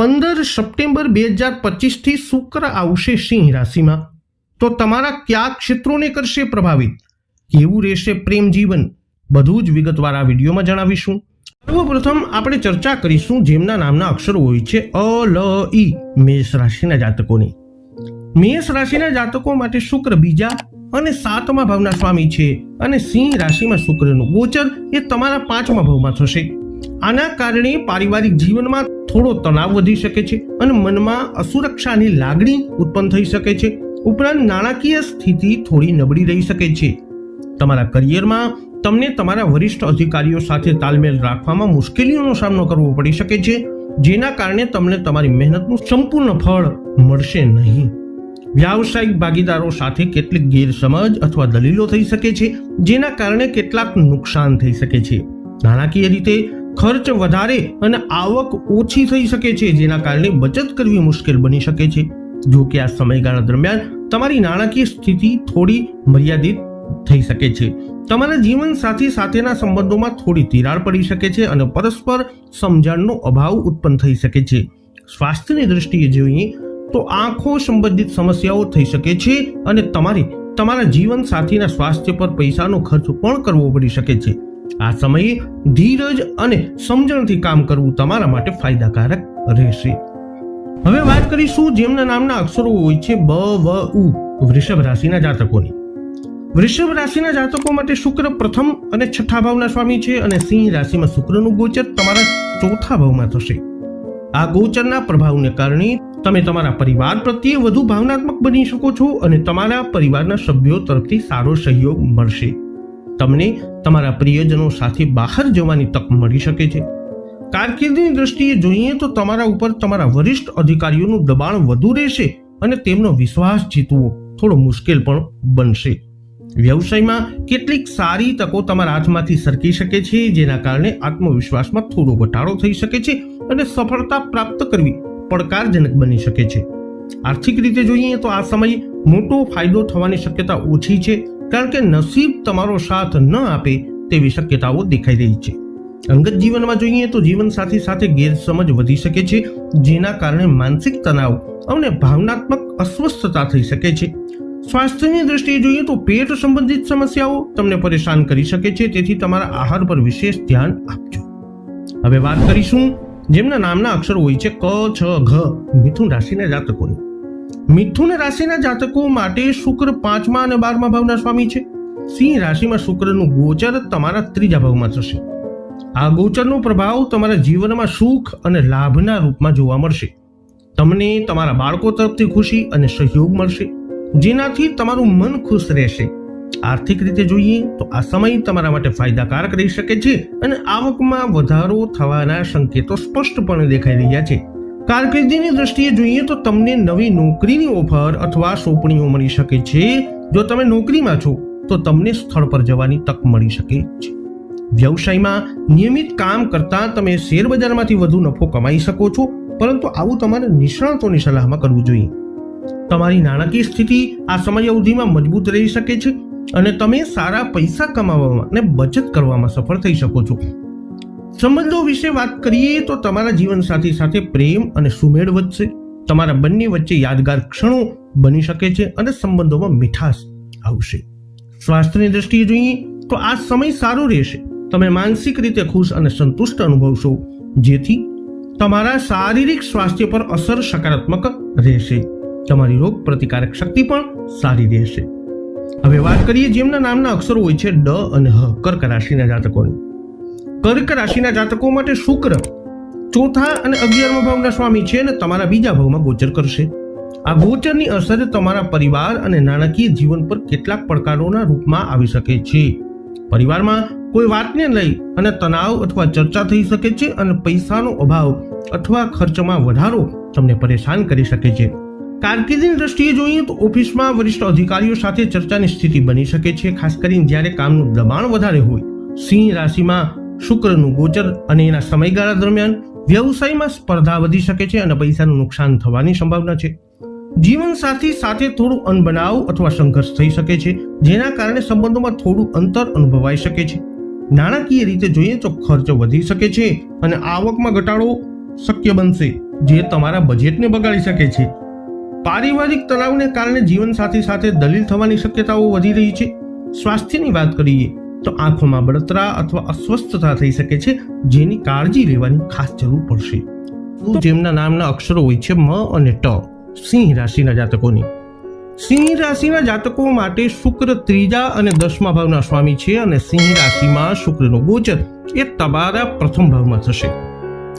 પંદર સપ્ટેમ્બર બે હજાર પચીસથી શુક્ર આવશે સિંહ રાશિમાં. તો તમારા કયા ક્ષેત્રોને કરશે પ્રભાવિત? કેવું રહેશે પ્રેમ જીવન? બધું જ વિગતવાર આ વિડીયોમાં જણાવીશું. સર્વપ્રથમ આપણે ચર્ચા કરીશું જેમના નામના અક્ષરો હોય છે અ, લ, ઈ, મેષ રાશિના જાતકોની. મેષ રાશિના જાતકો માટે શુક્ર બીજા અને સાતમા ભાવના સ્વામી છે અને સિંહ રાશિમાં શુક્રનું ગોચર એ તમારા પાંચમા ભાવમાં થશે. આના કારણે પારિવારિક જીવનમાં થોડો તણાવ વધી શકે છે અને મનમાં અસુરક્ષાની લાગણી ઉત્પન્ન થઈ શકે છે. ઉપરાંત નાણાકીય સ્થિતિ થોડી નબળી રહી શકે છે. તમારા કરિયરમાં તમને તમારા વરિષ્ઠ અધિકારીઓ સાથે તાલમેલ રાખવામાં મુશ્કેલીઓનો સામનો કરવો પડી શકે છે, જેના કારણે તમને તમારી મહેનતનું સંપૂર્ણ ફળ મળશે નહીં. વ્યાવસાયિક ભાગીદારો સાથે કેટલીક ગેરસમજ અથવા દલીલો થઈ શકે છે, જેના કારણે કેટલાક નુકસાન થઈ શકે છે. નાણાકીય રીતે ખર્ચ વધારે અને આવક ઓછી થઈ શકે છે, જેના કારણે બચત કરવી મુશ્કેલ બની શકે છે. જો કે આ સમયગાળા દરમિયાન તમારી નાણાકીય સ્થિતિ થોડી મર્યાદિત થઈ શકે છે. તમારા જીવન સાથી સાથેના સંબંધોમાં થોડી તિરાડ પડી શકે છે અને પરસ્પર સમજણનો અભાવ ઉત્પન્ન થઈ શકે છે. સ્વાસ્થ્યની દ્રષ્ટિએ જોઈએ તો આંખો સંબંધિત સમસ્યાઓ થઈ શકે છે અને તમારી, તમારા જીવન સાથીના સ્વાસ્થ્ય પર પૈસાનો ખર્ચ પણ કરવો પડી શકે છે. આ સમયે ધીરજ અને સમજણથી કામ કરવું તમારા માટે ફાયદાકારક રહેશે. હવે વાત કરીશું જેમના નામના અક્ષરો હોય છે બ, વ, ઉ, વૃષભ રાશિના જાતકોની. વૃષભ રાશિના જાતકો માટે શુક્ર પ્રથમ અને છઠ્ઠા ભાવના સ્વામી છે અને સિંહ રાશિમાં શુક્રનું ગોચર તમારા ચોથા ભાવમાં થશે. આ ગોચરના પ્રભાવને કારણે તમે તમારા પરિવાર પ્રત્યે વધુ ભાવનાત્મક બની શકો છો અને તમારા પરિવારના સભ્યો તરફથી સારો સહયોગ મળશે. તમને તમારા પ્રિયજનો સાથે બહાર જવાની તક મળી શકે છે. કારકિર્દીની દ્રષ્ટિએ જોઈએ તો તમારા ઉપર તમારા વરિષ્ઠ અધિકારીઓનું દબાણ વધુ રહેશે અને તેમનો વિશ્વાસ જીતવો થોડો મુશ્કેલ પણ બનશે. વ્યવસાયમાં કેટલીક સારી તકો તમારા હાથમાંથી સરકી શકે છે, જેના કારણે આત્મવિશ્વાસમાં થોડો ઘટાડો થઈ શકે છે અને સફળતા પ્રાપ્ત કરવી પડકારજનક બની શકે છે. આર્થિક રીતે જોઈએ તો આ સમયે મોટો ફાયદો થવાની શક્યતા ઓછી છે કારણ કે નસીબ તમારો સાથ ન આપે તેવી શક્યતાઓ દેખાઈ રહી છે. અંગત જીવનમાં જોઈએ તો જીવન સાથી સાથે ગેરસમજ વધી શકે છે, જેના કારણે માનસિક તણાવ અને ભાવનાત્મક અસ્વસ્થતા થઈ શકે છે. સ્વાસ્થ્યની દ્રષ્ટિએ જોઈએ તો પેટ સંબંધિત સમસ્યાઓ તમને પરેશાન કરી શકે છે, તેથી તમારા આહાર પર વિશેષ ધ્યાન આપજો. હવે વાત કરીશું જેમના નામના અક્ષરો હોય છે ક, છ, ઘ, મિથુન રાશિના જાતકોની. મિથુન રાશિના જાતકો માટે શુક્ર પાંચમા અને બારમા ભાવના સ્વામી છે. સિંહ રાશિમાં શુક્રનું ગોચર તમારા ત્રીજા ભાવમાં થશે. આ ગોચરનો પ્રભાવ તમારા જીવનમાં સુખ અને લાભના રૂપમાં જોવા મળશે. તમને તમારા બાળકો તરફથી ખુશી અને સહયોગ મળશે. જેનાથી તમારું મન ખુશ રહેશે. આર્થિક રીતે જોઈએ તો આ સમય તમારા માટે ફાયદાકારક રહી શકે છે અને આવકમાં વધારો થવાના સંકેતો સ્પષ્ટપણે દેખાઈ રહ્યા છે. કારકિર્દીની દ્રષ્ટિએ જોઈએ તો તમને નવી નોકરીની ઓફર અથવા સોંપણીઓ મળી શકે છે. જો તમે નોકરીમાં છો, તો તમને સ્થળ પર જવાની તક મળી શકે છે. વ્યવસાયમાં નિયમિત કામ કરતા તમે શેરબજારમાંથી વધુ નફો કમાઈ શકો છો, પરંતુ આવું તમારે નિષ્ણાતોની સલાહમાં કરવું જોઈએ. તમારી નાણાકીય સ્થિતિ આ સમય અવધિમાં મજબૂત રહી શકે છે અને તમે સારા પૈસા કમાવામાં અને બચત કરવામાં સફળ થઈ શકો છો. સંબંધો વિશે વાત કરીએ તો તમારા જીવનસાથી સાથે પ્રેમ અને સુમેળ વધશે. તમારા બંને વચ્ચે યાદગાર ક્ષણો બની શકે છે અને સંબંધોમાં મીઠાશ આવશે. સ્વાસ્થ્યની દ્રષ્ટિએ જોઈએ તો આ સમય સારો રહેશે. તમે માનસિક રીતે ખુશ અને સંતુષ્ટ અનુભવશો, જેથી તમારા શારીરિક સ્વાસ્થ્ય પર અસર સકારાત્મક રહેશે. તમારી રોગ પ્રતિકારક શક્તિ પણ સારી રહેશે. હવે વાત કરીએ જેમના નામના અક્ષરો હોય છે ડ અને હ કર્ક રાશિના જાતકોની. કર્ક રાશિના જાતકો માટે શુક્ર, ચોથા અને અગિયારમા ભાવના સ્વામી છે અને તમારા બીજા ભાવમાં ગોચર કરશે. આ ગોચરની અસર તમારા પરિવાર અને નાણાકીય જીવન પર કેટલાક પડકારોના રૂપમાં આવી શકે છે. પરિવારમાં કોઈ વાતને લઈ અને તણાવ અથવા ચર્ચા થઈ શકે છે અને પૈસાનો અભાવ અથવા ખર્ચમાં વધારો તમને પરેશાન કરી શકે છે. કારકિર્દીની દ્રષ્ટિએ જોઈએ તો ઓફિસમાં વરિષ્ઠ અધિકારીઓ સાથે ચર્ચાની સ્થિતિ બની શકે છે, ખાસ કરીને જ્યારે કામનું દબાણ વધારે હોય. સિંહ રાશિમાં શુક્રનું ગોચર અને એના સમયગાળા દરમિયાન વ્યવસાયમાં સ્પર્ધા વધી શકે છે અને પૈસાનું નુકસાન થવાની સંભાવના છે. જીવન સાથી સાથે થોડું અનબનાવ અથવા સંઘર્ષ થઈ શકે છે, જેના કારણે સંબંધોમાં થોડું અંતર અનુભવાઈ શકે છે. નાણાકીય રીતે જોઈએ તો ખર્ચ વધી શકે છે અને આવકમાં ઘટાડો શક્ય બનશે, જે તમારા બજેટને બગાડી શકે છે. પારિવારિક તણાવને કારણે જીવનસાથી સાથે દલીલ થવાની શક્યતાઓ વધી રહી છે. સ્વાસ્થ્યની વાત કરીએ તો આંખોમાં બળતરા અથવા અસ્વસ્થતા થઈ શકે છે, જેની કાળજી લેવાની ખાસ જરૂર પડશે. તો જેમના નામના અક્ષરો હોય છે, મ અને ટ, સિંહ રાશિના જાતકોની. સિંહ રાશિના જાતકો માટે શુક્ર ત્રીજા અને દસમા ભાવના સ્વામી છે અને સિંહ રાશિમાં શુક્રનો ગોચર એ તમારા પ્રથમ ભાવમાં થશે.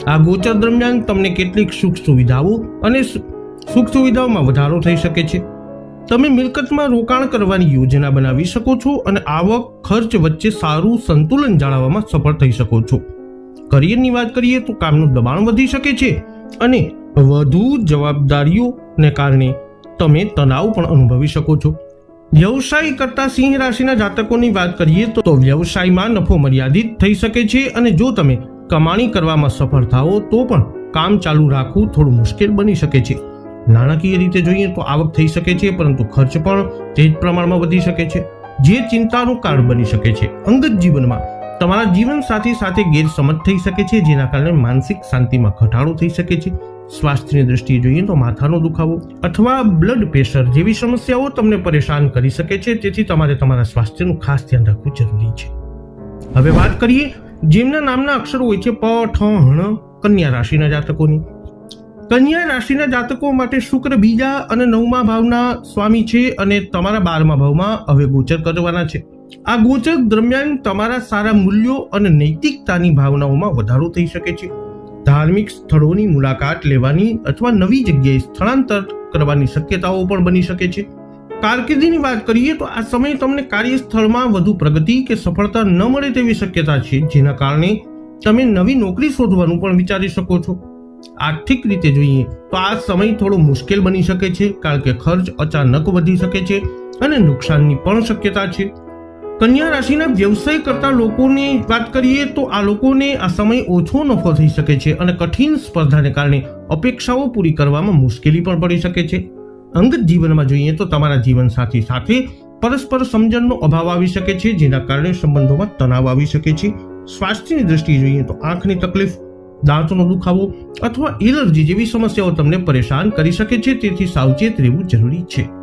આ ગોચર દરમિયાન તમને કેટલીક સુખ સુવિધાઓ અને સુખ સુવિધાઓમાં વધારો થઈ શકે છે. તમે મિલકતમાં રોકાણ કરવાની યોજના બનાવી શકો છો અને આવક, ખર્ચ વચ્ચે સારું સંતુલન જાળવવામાં સફળ થઈ શકો છો. કરિયરની વાત કરીએ તો કામનું દબાણ વધી શકે છે અને વધુ જવાબદારીઓને કારણે તમે તણાવ પણ અનુભવી શકો છો. વ્યવસાય કરતા સિંહ રાશિના જાતકોની વાત કરીએ તો વ્યવસાયમાં નફો મર્યાદિત થઈ શકે છે અને જો તમે કમાણી કરવામાં સફળ થાઓ તો પણ કામ ચાલુ રાખવું થોડું મુશ્કેલ બની શકે છે. નાણાકીય રીતે જોઈએ તો આવક થઈ શકે છે, પરંતુ ખર્ચ પણ તે જ પ્રમાણમાં વધી શકે છે. જે ચિંતાનું કારણ બની શકે છે. અંગત જીવનમાં તમારા જીવન સાથી સાથે ગેરસમજ થઈ શકે છે, જેના કારણે માનસિક શાંતિમાં ઘટાડો થઈ શકે છે. સ્વાસ્થ્યની દ્રષ્ટિએ જોઈએ તો માથાનો દુખાવો અથવા બ્લડ પ્રેશર જેવી સમસ્યાઓ તમને પરેશાન કરી શકે છે, તેથી તમારે તમારા સ્વાસ્થ્યનું ખાસ ધ્યાન રાખવું જરૂરી છે. હવે વાત કરીએ જેમના નામના અક્ષરો હોય છે, પ, ઠ હણ કન્યા રાશિના જાતકોની. કન્યા રાશિના જાતકો માટે શુક્ર બીજા અને નવમા ભાવના સ્વામી છે અને તમારા બારમા ભાવમાં હવે ગોચર કરવાના છે. આ ગોચર દરમિયાન તમારા સારા મૂલ્યો અને નૈતિકતાની ભાવનાઓમાં વધારો થઈ શકે છે. ધાર્મિક સ્થળોની મુલાકાત લેવાની અથવા નવી જગ્યાએ સ્થળાંતર કરવાની શક્યતાઓ પણ બની શકે છે. કારકિર્દીની વાત કરીએ તો આ સમય તમને કાર્યસ્થળમાં વધુ પ્રગતિ કે સફળતા ન મળે તેવી શક્યતા છે, જેના કારણે તમે નવી નોકરી શોધવાનું પણ વિચારી શકો છો. આર્થિક રીતે જોઈએ તો આ સમય થોડો મુશ્કેલ બની શકે છે, કારણ કે ખર્ચ અચાનક વધી શકે છે અને નુકસાનની પણ શક્યતા છે. કન્યા રાશિના વ્યવસાય કરતા લોકોની વાત કરીએ તો આ લોકોને આ સમય ઓછો નફો થઈ શકે છે અને કઠિન સ્પર્ધાને કારણે અપેક્ષાઓ પૂરી કરવામાં મુશ્કેલી પણ પડી શકે છે. અંગત જીવનમાં જોઈએ તો તમારા જીવનસાથી સાથે પરસ્પર સમજણનો અભાવ આવી શકે છે, જેના કારણે સંબંધોમાં તણાવ આવી શકે છે. સ્વાસ્થ્યની દ્રષ્ટિએ જોઈએ તો આંખની તકલીફ દાંતનો દુખાવો અથવા એલર્જી જેવી સમસ્યાઓ તમને પરેશાન કરી શકે છે, તેથી સાવચેત રહેવું જરૂરી છે.